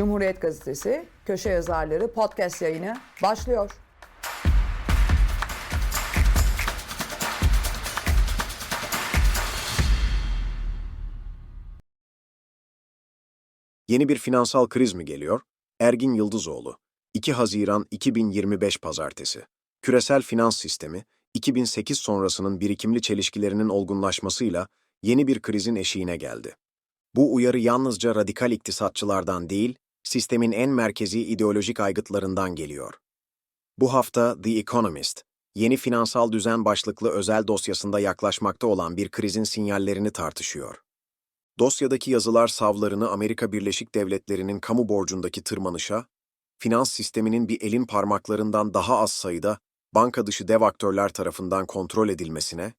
Cumhuriyet Gazetesi Köşe Yazarları podcast yayını başlıyor. Yeni bir finansal kriz mi geliyor? Ergin Yıldızoğlu. 2 Haziran 2025 Pazartesi. Küresel finans sistemi, 2008 sonrasının birikimli çelişkilerinin olgunlaşmasıyla yeni bir krizin eşiğine geldi. Bu uyarı yalnızca radikal iktisatçılardan değil, sistemin en merkezi ideolojik aygıtlarından geliyor. Bu hafta The Economist, yeni finansal düzen başlıklı özel dosyasında yaklaşmakta olan bir krizin sinyallerini tartışıyor. Dosyadaki yazılar savlarını Amerika Birleşik Devletleri'nin kamu borcundaki tırmanışa, finans sisteminin bir elin parmaklarından daha az sayıda banka dışı dev aktörler tarafından kontrol edilmesine,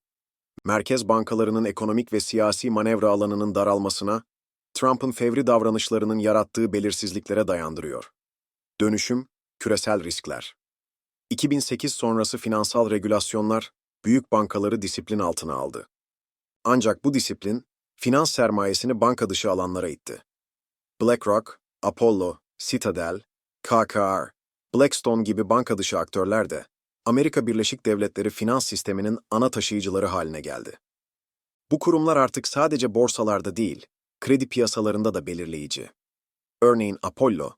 merkez bankalarının ekonomik ve siyasi manevra alanının daralmasına, Trump'ın fevri davranışlarının yarattığı belirsizliklere dayandırıyor. Dönüşüm, küresel riskler. 2008 sonrası finansal regülasyonlar büyük bankaları disiplin altına aldı. Ancak bu disiplin, finans sermayesini banka dışı alanlara itti. BlackRock, Apollo, Citadel, KKR, Blackstone gibi banka dışı aktörler de Amerika Birleşik Devletleri finans sisteminin ana taşıyıcıları haline geldi. Bu kurumlar artık sadece borsalarda değil, kredi piyasalarında da belirleyici. Örneğin Apollo,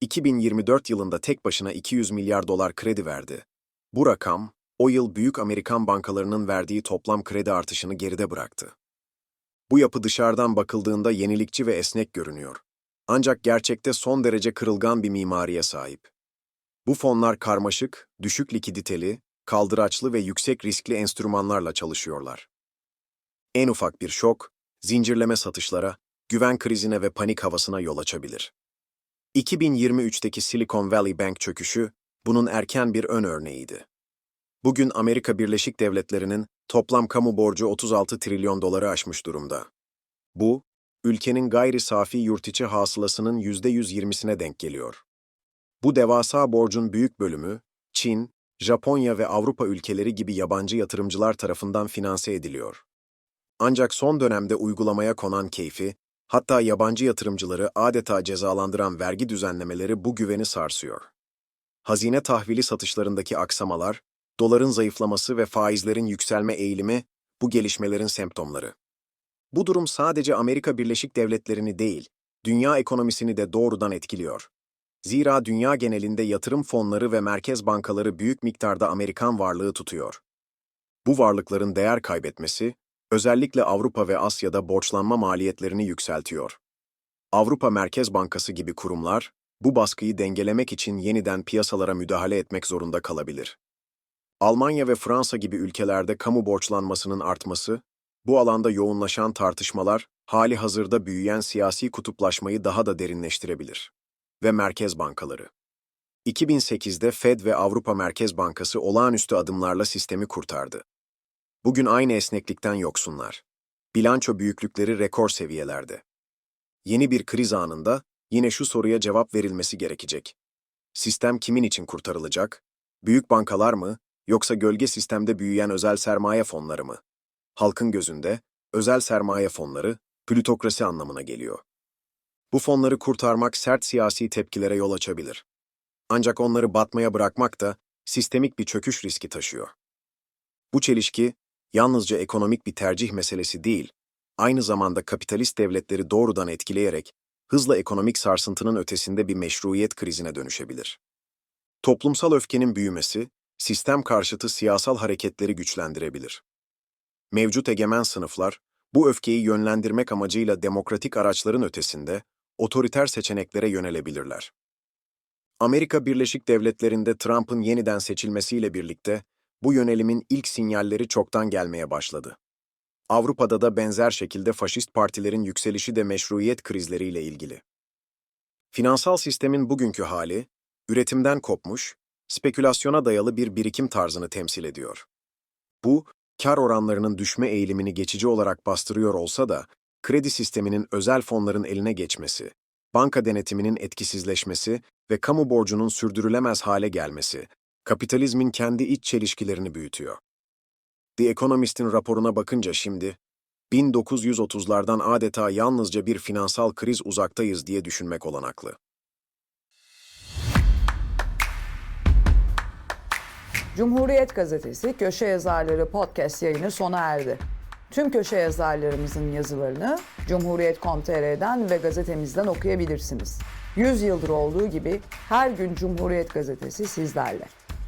2024 yılında tek başına 200 milyar dolar kredi verdi. Bu rakam, o yıl büyük Amerikan bankalarının verdiği toplam kredi artışını geride bıraktı. Bu yapı dışarıdan bakıldığında yenilikçi ve esnek görünüyor. Ancak gerçekte son derece kırılgan bir mimariye sahip. Bu fonlar karmaşık, düşük likiditeli, kaldıraçlı ve yüksek riskli enstrümanlarla çalışıyorlar. En ufak bir şok, zincirleme satışlara, güven krizine ve panik havasına yol açabilir. 2023'teki Silicon Valley Bank çöküşü, bunun erken bir ön örneğiydi. Bugün Amerika Birleşik Devletleri'nin toplam kamu borcu 36 trilyon doları aşmış durumda. Bu, ülkenin gayri safi yurtiçi hasılasının %120'sine denk geliyor. Bu devasa borcun büyük bölümü, Çin, Japonya ve Avrupa ülkeleri gibi yabancı yatırımcılar tarafından finanse ediliyor. Ancak son dönemde uygulamaya konan keyfi, hatta yabancı yatırımcıları adeta cezalandıran vergi düzenlemeleri bu güveni sarsıyor. Hazine tahvili satışlarındaki aksamalar, doların zayıflaması ve faizlerin yükselme eğilimi bu gelişmelerin semptomları. Bu durum sadece Amerika Birleşik Devletleri'ni değil, dünya ekonomisini de doğrudan etkiliyor. Zira dünya genelinde yatırım fonları ve merkez bankaları büyük miktarda Amerikan varlığı tutuyor. Bu varlıkların değer kaybetmesi, özellikle Avrupa ve Asya'da borçlanma maliyetlerini yükseltiyor. Avrupa Merkez Bankası gibi kurumlar, bu baskıyı dengelemek için yeniden piyasalara müdahale etmek zorunda kalabilir. Almanya ve Fransa gibi ülkelerde kamu borçlanmasının artması, bu alanda yoğunlaşan tartışmalar, hali hazırda büyüyen siyasi kutuplaşmayı daha da derinleştirebilir. Ve merkez bankaları. 2008'de Fed ve Avrupa Merkez Bankası olağanüstü adımlarla sistemi kurtardı. Bugün aynı esneklikten yoksunlar. Bilanço büyüklükleri rekor seviyelerde. Yeni bir kriz anında yine şu soruya cevap verilmesi gerekecek. Sistem kimin için kurtarılacak? Büyük bankalar mı, yoksa gölge sistemde büyüyen özel sermaye fonları mı? Halkın gözünde özel sermaye fonları plütokrasi anlamına geliyor. Bu fonları kurtarmak sert siyasi tepkilere yol açabilir. Ancak onları batmaya bırakmak da sistemik bir çöküş riski taşıyor. Bu çelişki yalnızca ekonomik bir tercih meselesi değil, aynı zamanda kapitalist devletleri doğrudan etkileyerek hızla ekonomik sarsıntının ötesinde bir meşruiyet krizine dönüşebilir. Toplumsal öfkenin büyümesi, sistem karşıtı siyasal hareketleri güçlendirebilir. Mevcut egemen sınıflar, bu öfkeyi yönlendirmek amacıyla demokratik araçların ötesinde, otoriter seçeneklere yönelebilirler. Amerika Birleşik Devletleri'nde Trump'ın yeniden seçilmesiyle birlikte, bu yönelimin ilk sinyalleri çoktan gelmeye başladı. Avrupa'da da benzer şekilde faşist partilerin yükselişi de meşruiyet krizleriyle ilgili. Finansal sistemin bugünkü hali, üretimden kopmuş, spekülasyona dayalı bir birikim tarzını temsil ediyor. Bu, kar oranlarının düşme eğilimini geçici olarak bastırıyor olsa da, kredi sisteminin özel fonların eline geçmesi, banka denetiminin etkisizleşmesi ve kamu borcunun sürdürülemez hale gelmesi, kapitalizmin kendi iç çelişkilerini büyütüyor. The Economist'in raporuna bakınca şimdi, 1930'lardan adeta yalnızca bir finansal kriz uzaktayız diye düşünmek olanaklı. Cumhuriyet Gazetesi Köşe Yazarları Podcast yayını sona erdi. Tüm köşe yazarlarımızın yazılarını Cumhuriyet.com.tr'den ve gazetemizden okuyabilirsiniz. 100 yıldır olduğu gibi her gün Cumhuriyet Gazetesi sizlerle.